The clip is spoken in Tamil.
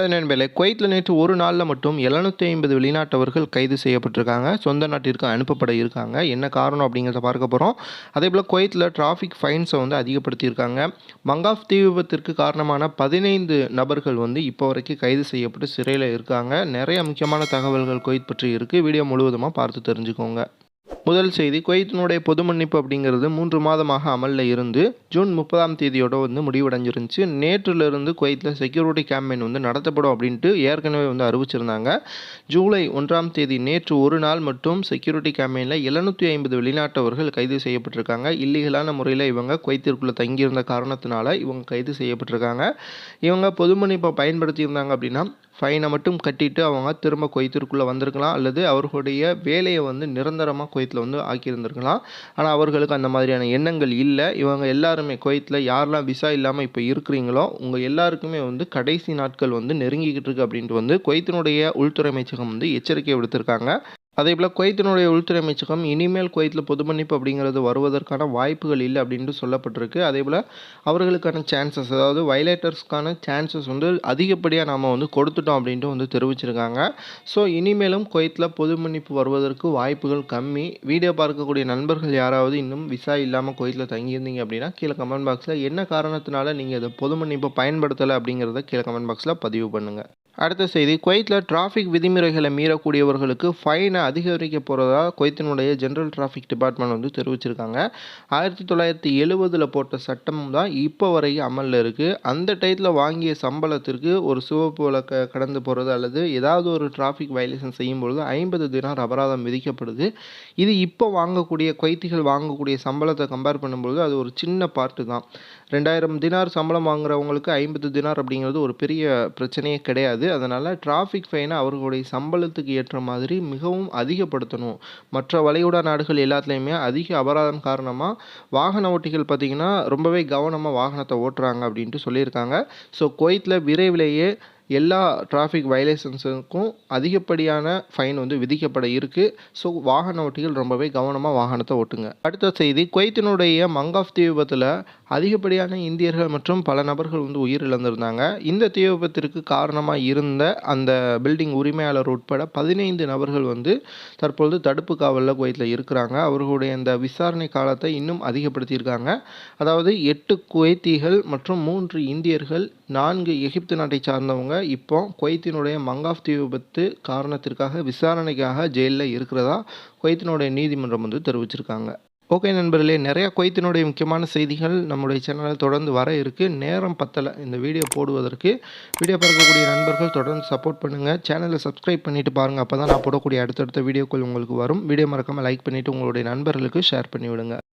ஹலோ நண்பர்களே குவைத்தில் நேற்று ஒரு நாளில் மட்டும் எழுநூற்றி ஐம்பது வெளிநாட்டவர்கள் கைது செய்யப்பட்டிருக்காங்க. சொந்த நாட்டிற்கு அனுப்பப்பட இருக்காங்க. என்ன காரணம் அப்படிங்கிறத பார்க்க போகிறோம் அதே போல் குவைத்தில் டிராஃபிக் ஃபைன்ஸை வந்து அதிகப்படுத்தியிருக்காங்க. மங்காஃப் தீ விபத்திற்கு காரணமான பதினைந்து நபர்கள் வந்து இப்போ வரைக்கும் கைது செய்யப்பட்டு சிறையில் இருக்காங்க. நிறைய முக்கியமான தகவல்கள் குவைத் பற்றி இருக்குது வீடியோ முழுவதுமாக பார்த்து தெரிஞ்சுக்கோங்க. முதல் செய்தி குவைத்தினுடைய பொது மன்னிப்பு அப்படிங்கிறது மூன்று மாதமாக அமலில் இருந்து ஜூன் முப்பதாம் தேதியோட வந்து முடிவடைஞ்சிருந்துச்சு. நேற்றிலிருந்து குவைத்தில் செக்யூரிட்டி கேம்பெயின் வந்து நடத்தப்படும் அப்படின்ட்டு ஏற்கனவே வந்து அறிவிச்சிருந்தாங்க. ஜூலை ஒன்றாம் தேதி நேற்று ஒரு நாள் மட்டும் செக்யூரிட்டி கேம்பெயினில் எழுநூற்றி ஐம்பது வெளிநாட்டவர்கள் கைது செய்யப்பட்டிருக்காங்க. இல்லீகலான முறையில் இவங்க குவைத்திற்குள்ளே தங்கியிருந்த காரணத்தினால இவங்க கைது செய்யப்பட்டிருக்காங்க. இவங்க பொது மன்னிப்பை பயன்படுத்தியிருந்தாங்க அப்படின்னா ஃபைனை மட்டும் கட்டிட்டு அவங்க திரும்ப குவைத்திற்குள்ளே வந்திருக்கலாம். அல்லது அவர்களுடைய வேலையை வந்து நிரந்தரமாக குவைத்தில் வந்து ஆக்கியிருந்திருக்கலாம். ஆனால் அவர்களுக்கு அந்த மாதிரியான எண்ணங்கள் இல்லை. இவங்க எல்லாருமே குவைத்தில் யாரெல்லாம் விசா இல்லாமல் இப்போ இருக்கிறீங்களோ உங்கள் எல்லாருக்குமே வந்து கடைசி நாட்கள் வந்து நெருங்கிக்கிட்டு இருக்கு அப்படின்ட்டு வந்து குவைத்தினுடைய உள்துறை அமைச்சகம் வந்து எச்சரிக்கை விடுத்திருக்காங்க. அதே போல் குவைத்தினுடைய உள்துறை அமைச்சகம் இனிமேல் குவைத்தில் பொது மன்னிப்பு அப்படிங்கிறது வருவதற்கான வாய்ப்புகள் இல்லை அப்படின்ட்டு சொல்லப்பட்டிருக்கு. அதே போல் அவர்களுக்கான சான்சஸ் அதாவது வயலேட்டர்ஸ்க்கான சான்சஸ் வந்து அதிகப்படியாக நாம் வந்து கொடுத்துட்டோம் அப்படின்ட்டு வந்து தெரிவிச்சிருக்காங்க. ஸோ இனிமேலும் குவைத்தில் பொது மன்னிப்பு வருவதற்கு வாய்ப்புகள் கம்மி. வீடியோ பார்க்கக்கூடிய நண்பர்கள் யாராவது இன்னும் விசா இல்லாமல் குவைத்தில் தங்கியிருந்தீங்க அப்படின்னா கீழே கமெண்ட் பாக்ஸில் என்ன காரணத்தினால நீங்கள் இதை பொது மன்னிப்பை பயன்படுத்தலை அப்படிங்கிறத கீழே கமெண்ட் பாக்ஸில் பதிவு பண்ணுங்கள் அடுத்த செய்தி குவைத்தில் டிராஃபிக் விதிமுறைகளை மீறக்கூடியவர்களுக்கு ஃபைனை அதிகரிக்க போகிறதா குவைத்தினுடைய ஜென்ரல் டிராஃபிக் டிபார்ட்மெண்ட் வந்து தெரிவிச்சிருக்காங்க. ஆயிரத்தி தொள்ளாயிரத்தி எழுபதில் போட்ட சட்டம் தான் இப்போ வரைக்கும் அமலில் இருக்குது அந்த டயத்தில் வாங்கிய சம்பளத்திற்கு ஒரு சிவப்பு விளக்க கடந்து போகிறது அல்லது ஏதாவது ஒரு டிராஃபிக் வயலேஷன் செய்யும்பொழுது ஐம்பது தினார் அபராதம் விதிக்கப்படுது. இது இப்போ வாங்கக்கூடிய குவைத்திகள் வாங்கக்கூடிய சம்பளத்தை கம்பேர் பண்ணும்பொழுது அது ஒரு சின்ன பார்ட்டு தான். ரெண்டாயிரம் தினார் சம்பளம் வாங்குறவங்களுக்கு ஐம்பது தினார் அப்படிங்கிறது ஒரு பெரிய பிரச்சனையே கிடையாது. அதனால் டிராஃபிக் ஃபைனை அவர்களுடைய சம்பளத்துக்கு ஏற்ற மாதிரி மிகவும் அதிகப்படுத்தணும். மற்ற வளைகுடா நாடுகள் எல்லாத்துலேயுமே அதிக அபராதம் காரணமாக வாகன ஓட்டிகள் பார்த்திங்கன்னா ரொம்பவே கவனமாக வாகனத்தை ஓட்டுறாங்க அப்படின்ட்டு சொல்லியிருக்காங்க. ஸோ குவைத்தில் விரைவிலேயே எல்லா டிராஃபிக் வயலேஷன்ஸுக்கும் அதிகப்படியான ஃபைன் வந்து விதிக்கப்பட இருக்குது ஸோ வாகன ஓட்டிகள் ரொம்பவே கவனமாக வாகனத்தை ஓட்டுங்க. அடுத்த செய்தி குவைத்தினுடைய மங்காஃப் தீ விபத்தில் அதிகப்படியான இந்தியர்கள் மற்றும் பல நபர்கள் வந்து உயிரிழந்திருந்தாங்க. இந்த தீ விபத்திற்கு காரணமாக இருந்த அந்த பில்டிங் உரிமையாளர் உட்பட பதினைந்து நபர்கள் வந்து தற்பொழுது தடுப்பு காவலில் குவைத்தில் இருக்கிறாங்க. அவர்களுடைய இந்த விசாரணை காலத்தை இன்னும் அதிகப்படுத்தியிருக்காங்க. அதாவது எட்டு குவைத்திகள் மற்றும் மூன்று இந்தியர்கள் நான்கு எகிப்து நாட்டை சார்ந்தவங்க இப்போ குவைத்தினுடைய மங்காஃப் தீ விபத்து காரணத்திற்காக விசாரணைக்காக ஜெயிலில் இருக்கிறதா குவைத்தினுடைய நீதிமன்றம் வந்து தெரிவிச்சிருக்காங்க. ஓகே நண்பர்களே நிறையா குவைத்தினுடைய முக்கியமான செய்திகள் நம்முடைய சேனலில் தொடர்ந்து வர இருக்குது நேரம் பத்தலை இந்த வீடியோ போடுவதற்கு. வீடியோ பார்க்கக்கூடிய நண்பர்கள் தொடர்ந்து சப்போர்ட் பண்ணுங்கள் சேனலை சப்ஸ்கிரைப் பண்ணிவிட்டு பாருங்கள் அப்போ தான் நான் போடக்கூடிய அடுத்தடுத்த வீடியோக்கள் உங்களுக்கு வரும். வீடியோ மறக்காமல் லைக் பண்ணிவிட்டு உங்களுடைய நண்பர்களுக்கு ஷேர் பண்ணிவிடுங்க.